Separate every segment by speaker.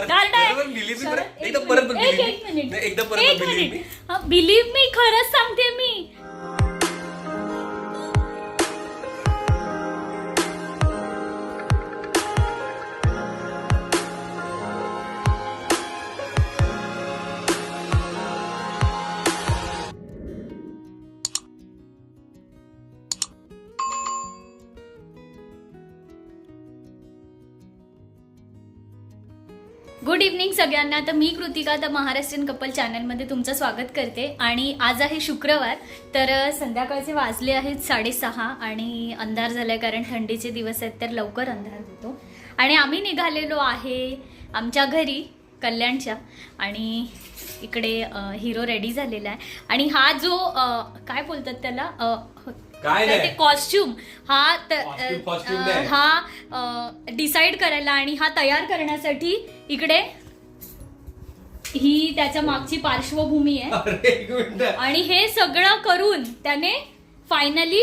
Speaker 1: परत- believe me, एकदा परत believe me. एकदा
Speaker 2: बिलीव्ह मी खरंच सांगते मी. गुड इव्हनिंग सगळ्यांना. तर मी कृतिका द महाराष्ट्रीयन कपल चॅनलमध्ये तुमचं स्वागत करते. आणि आज आहे शुक्रवार तर संध्याकाळचे वाजले आहेत साडेसहा आणि अंधार झालाय कारण थंडीचे दिवस आहेत तर लवकर अंधार होतो. आणि आम्ही निघालेलो आहे आमच्या घरी कल्याणच्या. आणि इकडे हिरो रेडी झालेला आहे. आणि हा जो काय बोलतात त्याला? हो,
Speaker 1: काय
Speaker 2: तर. ते कॉस्ट्युम हा त-
Speaker 1: Costume, costume
Speaker 2: अ,
Speaker 1: नाही.
Speaker 2: हा डिसाइड करायला आणि हा तयार करण्यासाठी इकडे ही त्याच्या मागची पार्श्वभूमी आहे.
Speaker 1: अरे एक मिनिट.
Speaker 2: आणि हे सगळं करून त्याने फायनली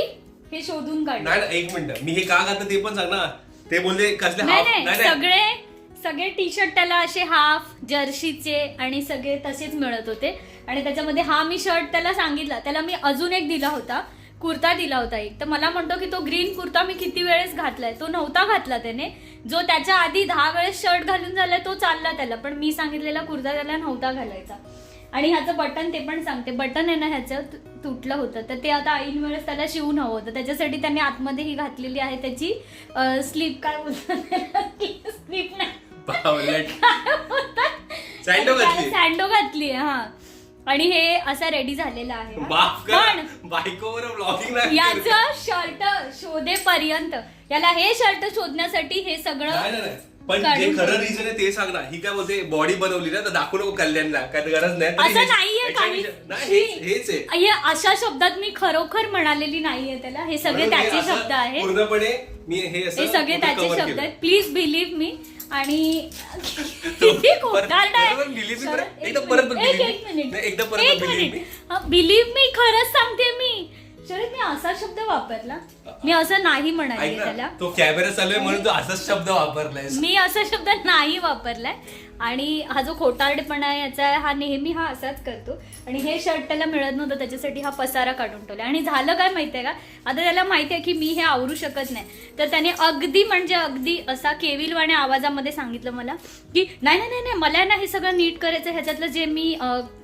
Speaker 2: हे शोधून काढलं.
Speaker 1: नाही ना एक मिनिट. मी हे का घातलं ते पण सांग ना. ते बोलले कसले
Speaker 2: नाही सगळे सगळे टी शर्ट त्याला असे हाफ जर्सीचे आणि सगळे तसेच मिळत होते. आणि त्याच्यामध्ये हा मी शर्ट त्याला सांगितला. त्याला मी अजून एक दिला होता. कुर्ता दिला होता एक. तर मला म्हणतो की तो ग्रीन कुर्ता मी किती वेळेस घातलाय? तो नव्हता घातला त्याने. जो त्याच्या आधी दहा वेळेस शर्ट घालून झालाय तो चालला त्याला. पण मी सांगितलेला कुर्ता त्याला नव्हता घालायचा. आणि ह्याचं बटन ते पण सांगते. बटन आहे ना ह्याचं तुटलं होतं. तर ते आता ऐन वेळेस त्याला शिवून हवं होतं. त्याच्यासाठी त्यांनी आतमध्ये ही घातलेली आहे त्याची स्लीप काय बोलतात स्लीप नाही.
Speaker 1: सँडो घातली?
Speaker 2: हा. आणि हे असं रेडी झालेलं आहे. पण
Speaker 1: बायकोवर ब्लॉगिंग नाही
Speaker 2: याचं शर्ट शोधेपर्यंत याला हे शर्ट शोधण्यासाठी हे
Speaker 1: नाही,
Speaker 2: सगळं
Speaker 1: नाही, नाही. पण जे
Speaker 2: काढून
Speaker 1: खरं. रिझन आहे ते सांग ना. ही काय बोलते बॉडी बनवली ना तर दाखवू नको कल्याणला. काय गरज नाही. तरी
Speaker 2: असं
Speaker 1: हेच-
Speaker 2: नाहीये
Speaker 1: याच्या-
Speaker 2: काही
Speaker 1: नाही हेच हेच आहे.
Speaker 2: हे अशा शब्दात मी खरोखर म्हणालेली नाहीये त्याला. हे सगळे
Speaker 1: म्हणून हे
Speaker 2: त्याचे
Speaker 1: असं
Speaker 2: शब्द आहेत.
Speaker 1: पूर्णपणे मी हे असं
Speaker 2: हे सगळे त्याचे
Speaker 1: cover
Speaker 2: शब्द
Speaker 1: केलं.
Speaker 2: आहेत. प्लीज बिलीव्ह मी आणि
Speaker 1: बरोबर, believe me,
Speaker 2: शरद,
Speaker 1: परत-
Speaker 2: एक
Speaker 1: एकदा
Speaker 2: मिनिट,
Speaker 1: परत
Speaker 2: एक
Speaker 1: believe
Speaker 2: एक
Speaker 1: me.
Speaker 2: मिनिट.
Speaker 1: नाही, एकदा परत
Speaker 2: एक
Speaker 1: believe
Speaker 2: मिनिट.
Speaker 1: me.
Speaker 2: बिलीव्ह मी खरंच सांगते मी. शरद मी असा शब्द वापरला. मी असं नाही म्हणाले
Speaker 1: ऐक
Speaker 2: त्याला.
Speaker 1: ना तो कॅमेरा चालू आहे म्हणून तू असाच शब्द वापरलाय
Speaker 2: मी असा शब्द नाही वापरलाय. आणि हा जो खोटारडेपणा आहे याचा हा नेहमी हा असाच करतो. आणि हे शर्ट त्याला मिळत नव्हतं त्याच्यासाठी हा पसारा काढून ठेवला. आणि झालं काय माहितीये का? आता त्याला माहितीये की मी हे आवरू शकत नाही. तर त्याने अगदी म्हणजे अगदी असा केविलवाणे आवाजामध्ये सांगितलं मला की नाही नाही नाही नाही मला ना हे सगळं नीट करायचं ह्याच्यातलं जे मी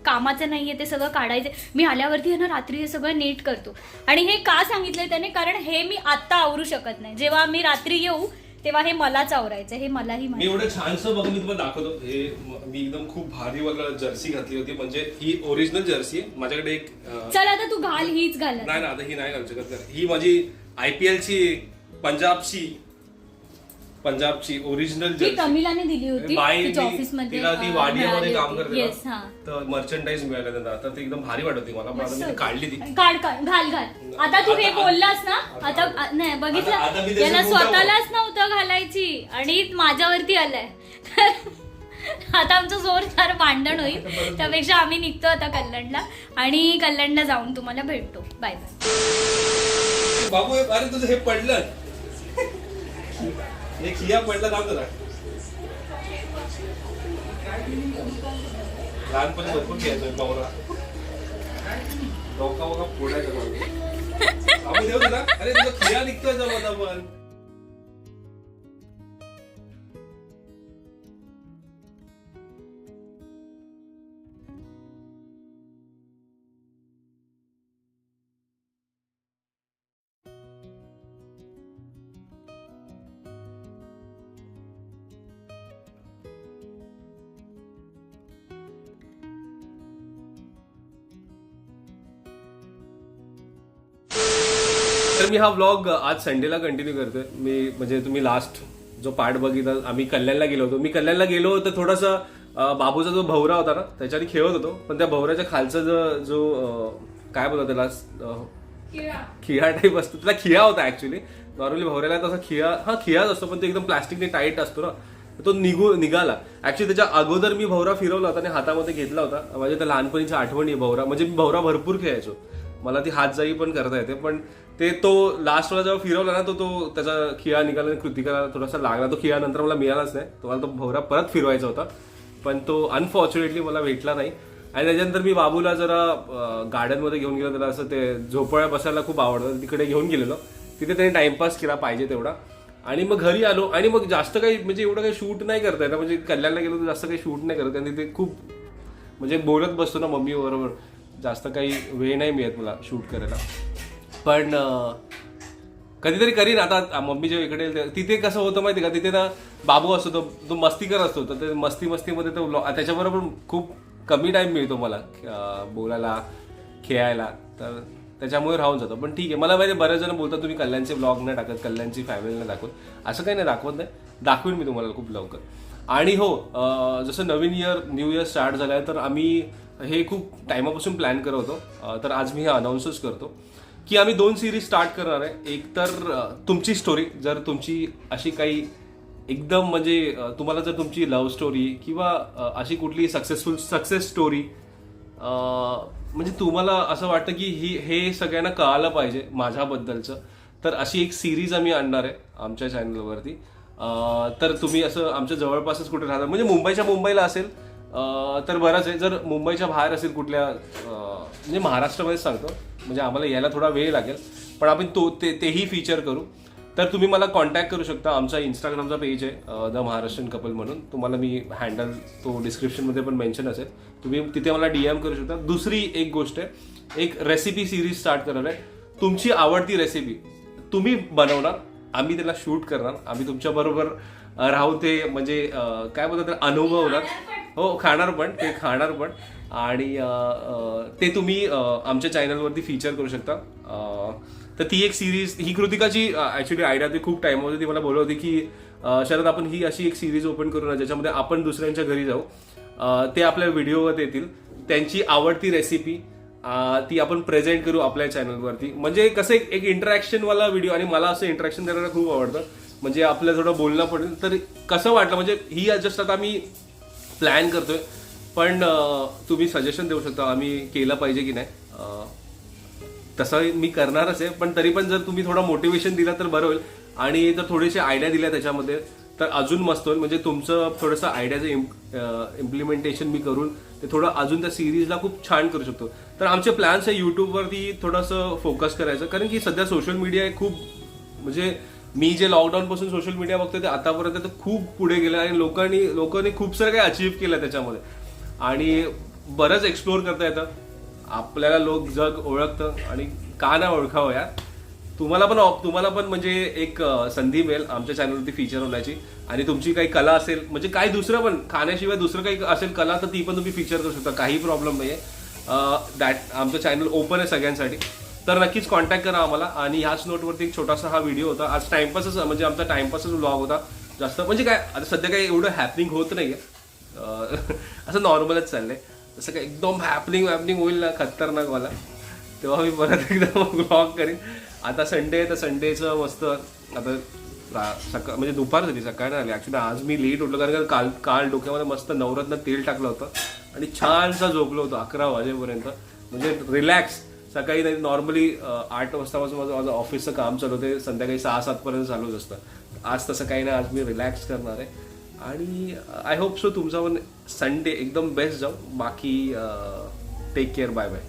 Speaker 2: कामाचं नाहीये ते सगळं काढायचं मी आल्यावरती आहे ना रात्री हे सगळं नीट करतो. आणि हे का सांगितलंय त्याने? कारण हे मी आत्ता आवरू शकत नाही. जेव्हा मी रात्री येऊ तेव्हा हे मलाच आवरायचं हे मलाही
Speaker 1: मी
Speaker 2: माहिती
Speaker 1: एवढं छानसं बघ मी तुम्हाला दाखवतो हे म- मी एकदम खूप भारी बघ जर्सी घातली होती म्हणजे ही ओरिजिनल जर्सी आहे माझ्याकडे एक अं,
Speaker 2: चल आता तू घाल हीच घाल आता.
Speaker 1: नाही ना आता ही नाही घालू शकत नाही. ही माझी आयपीएल ची पंजाबची पंजाबची ओरिजिनल जर्सी
Speaker 2: कमिलाने दिली होती
Speaker 1: बाई
Speaker 2: तिच्या
Speaker 1: ती-
Speaker 2: ऑफिसमध्ये
Speaker 1: तिला ती
Speaker 2: अं,
Speaker 1: वाडियामध्ये
Speaker 2: मिळाली
Speaker 1: काम
Speaker 2: होती.
Speaker 1: करते
Speaker 2: Yes, हा.
Speaker 1: तर मर्चंडाईज मिळालं त्यांना. तर ती एकदम भारी वाटत होती मला पण आता मी ती काढली ती.
Speaker 2: काढ काढ घाल घाल. आता तू हे
Speaker 1: आता-
Speaker 2: बोललास ना
Speaker 1: आता-
Speaker 2: आता आ- नाही
Speaker 1: आता- आता मी
Speaker 2: बघितलं
Speaker 1: त्याचं
Speaker 2: याला स्वतःलाच नव्हतं घालायची आणि माझ्यावरती आलाय. आता आमचं जोरदार भांडण होईल. त्यापेक्षा आम्ही निघतो आता कल्याणला आणि कल्याणला जाऊन तुम्हाला भेटतो. Bye bye.
Speaker 1: बाबू हे- अरे तुझं हे पडलं. एक हिया पडलं थांब जरा. लहानपणी भरपूर खेळायचो पावरा डोका बघा फोडायचा मला. देऊ तुला? अरे तुझा खिया निघतोय जवळ पण तर मी हा व्लॉग आज संडेला कंटिन्यू करतोय. मी म्हणजे तुम्ही लास्ट जो पार्ट बघितला आम्ही कल्याणला गेलो होतो. मी कल्याणला गेलो तर थोडासा बाबूचा जो भवरा होता ना त्याच्याने खेळत होतो. पण त्या भवऱ्याच्या खालचा जो जो काय बोलतो त्याला खिया टाईप असतो. त्याला खिया होता ऍक्च्युली नॉर्मली भवऱ्याला तसा खिया हा खियाच असतो पण तो एकदम प्लास्टिकने टाईट असतो ना. तो निघू निघाला. ऍक्च्युली त्याच्या अगोदर मी भवरा फिरवला होता आणि हातामध्ये घेतला होता. माझ्या त्या लहानपणीची आठवणी आहे भवरा. म्हणजे मी भवरा भरपूर खेळायचो. मला ती हातजाई पण करता येते पण ते तो लास्टला जेव्हा फिरवला ना तो तो त्याचा खिळा निघाला आणि कृतिकाला थोडासा लागला. तो खिळा नंतर मला मिळालाच नाही. तो मला तो भोवरा परत फिरवायचा होता. पण तो अनफॉर्च्युनेटली मला भेटला नाही. आणि त्याच्यानंतर मी बाबूला जरा गार्डनमध्ये घेऊन गेलो. त्याला असं ते झोपळ्या बसायला खूप आवडतं तिकडे घेऊन गेलेलो. तिथे त्याने टाइमपास केला पाहिजे तेवढा. आणि मग घरी आलो. आणि मग जास्त काही म्हणजे एवढं काही शूट नाही करता येतं. म्हणजे कल्याणला गेलो तर जास्त काही शूट नाही करत. आणि तिथे खूप म्हणजे बोलत बसतो ना मम्मी बरोबर. जास्त काही वेळ नाही मिळत मला शूट करायला. पण कधीतरी करीन. आता मम्मी जेव्हा इकडे तिथे कसं होतं माहिती का? तिथे ना बाबू असतो तो तो मस्तीकर असतो. तर ते मस्ती मस्तीमध्ये तो त्याच्याबरोबर खूप कमी टाईम मिळतो मला बोलायला खेळायला. तर त्याच्यामुळे राहून जातो. पण ठीक आहे मला माहिती बरेच जण बोलतात तुम्ही कल्याणचे ब्लॉग नाही टाकत कल्याणची फॅमिली नाही दाखवत. असं काही नाही दाखवत नाही. दाखवेन मी तुम्हाला खूप लवकर. आणि हो जसं नवीन इयर न्यू इयर स्टार्ट झालं आहे तर आम्ही हे खूप टायमापासून प्लॅन करत होतो. तर आज मी हे अनाऊन्सच करतो की आम्ही दोन सिरीज स्टार्ट करणार आहे. एक तर तुमची स्टोरी जर तुमची अशी काही एकदम म्हणजे तुम्हाला जर तुमची लव्ह स्टोरी किंवा अशी कुठली सक्सेसफुल सक्सेस स्टोरी म्हणजे तुम्हाला असं वाटतं की ही हे सगळ्यांना कळालं पाहिजे माझ्याबद्दलचं तर अशी एक सिरीज आम्ही आणणार आहे आमच्या चॅनलवरती तर तुम्ही असं आमच्या जवळपासच कुठे राहता म्हणजे मुंबईच्या मुंबईला असेल तर बरंच आहे. जर मुंबईच्या बाहेर असेल कुठल्या म्हणजे महाराष्ट्रामध्येच सांगतो. म्हणजे आम्हाला यायला थोडा वेळ लागेल. पण आपण तो ते तेही फीचर करू. तर तुम्ही मला कॉन्टॅक्ट करू शकता. आमचा इंस्टाग्रामचा पेज आहे द महाराष्ट्रीयन कपल म्हणून. तुम्हाला मी हँडल तो डिस्क्रिप्शनमध्ये पण मेन्शन असेल. तुम्ही तिथे मला डी एम करू शकता. दुसरी एक गोष्ट आहे. एक रेसिपी सिरीज स्टार्ट करणार आहे. तुमची आवडती रेसिपी तुम्ही बनवणार. आम्ही त्याला शूट करणार. आम्ही तुमच्याबरोबर राहू ते म्हणजे काय बोलतात अनुभवणार. हो खाणार पण ते खाणार पण. आणि ते तुम्ही आमच्या चॅनलवरती फीचर करू शकता. तर ती एक सिरीज ही कृतिकाची ऍक्च्युली आयडिया ती खूप टाइम होती. ती मला बोलत होती की शरद आपण ही अशी एक सिरीज ओपन करू ना ज्याच्यामध्ये आपण दुसऱ्यांच्या घरी जाऊ. ते आपल्या व्हिडिओवर येतील. त्यांची आवडती रेसिपी ती आपण प्रेझेंट करू आपल्या चॅनलवरती म्हणजे कसं एक एक इंटरॅक्शन वाला व्हिडिओ आणि मला असं इंटरॅक्शन करायला खूप आवडतं. म्हणजे आपलं थोडं बोलणं पडेल. तर कसं वाटलं? म्हणजे ही जस्ट आता आम्ही प्लॅन करतोय. पण तुम्ही सजेशन देऊ शकता आम्ही केलं पाहिजे की नाही. तसं मी करणारच आहे पण तरी पण जर तुम्ही थोडं मोटिवेशन दिला तर बरं होईल. आणि जर थोडीशी आयडिया दिल्या त्याच्यामध्ये तर अजून मस्त होईल. म्हणजे तुमचं थोडंसं आयडियाचं इम्प्लिमेंटेशन मी करून ते थोडं अजून त्या सिरीजला खूप छान करू शकतो. तर आमचे प्लॅन्स आहे यूट्यूबवरती थोडंसं फोकस करायचं. कारण की सध्या सोशल मीडिया हे खूप म्हणजे मी जे लॉकडाऊन पासून सोशल मीडिया बघतोय ते आतापर्यंत तर खूप पुढे गेलं आणि लोकांनी लोकांनी खूप सारं काही अचीव्ह केलं त्याच्यामध्ये. आणि बरंच एक्सप्लोअर करता येतं. आपल्याला लोक जग ओळखतं आणि का नाही ओळखावं यार? तुम्हाला पण तुम्हाला पण म्हणजे एक संधी मिळेल आमच्या चॅनलवरती फीचर होण्याची. आणि तुमची काही कला असेल म्हणजे काही दुसरं पण खाण्याशिवाय दुसरं काही असेल कला तर ती पण तुम्ही फीचर करू शकता. काही प्रॉब्लेम नाही आहे दॅट आमचं चॅनल ओपन आहे सगळ्यांसाठी. तर नक्कीच कॉन्टॅक्ट करा आम्हाला. आणि ह्याच नोटवरती एक छोटासा हा व्हिडिओ होता. आज टाइमपासच म्हणजे आमचा टाइमपासच ब्लॉग होता. जास्त म्हणजे काय आता सध्या काही एवढं हॅपनिंग होत नाही आहे असं नॉर्मलच चाललंय. तसं काय एकदम हॅपनिंग वॅपनिंग होईल ना खतरनाक मला. तेव्हा मी परत एकदा ब्लॉग करीन. आता संडे आहे तर संडेचं मस्त आता रा- सकाळ म्हणजे दुपार झाली सकाळ नाही आली ॲक्च्युली आज मी लेट उठलो कारण काल काल डोक्यामध्ये मस्त नवरत्न तेल टाकलं होतं. आणि छानसा झोपलो होतो अकरा वाजेपर्यंत. म्हणजे रिलॅक्स सकाळी नाही नॉर्मली आठ वाजतापासून माझं माझं ऑफिसचं काम चालू होते. संध्याकाळी सहा सातपर्यंत चालूच असतं. आज तसं काही नाही. आज मी रिलॅक्स करणार आहे. आणि आय होप सो तुमचा पण संडे एकदम बेस्ट जाऊ. बाकी टेक केअर बाय बाय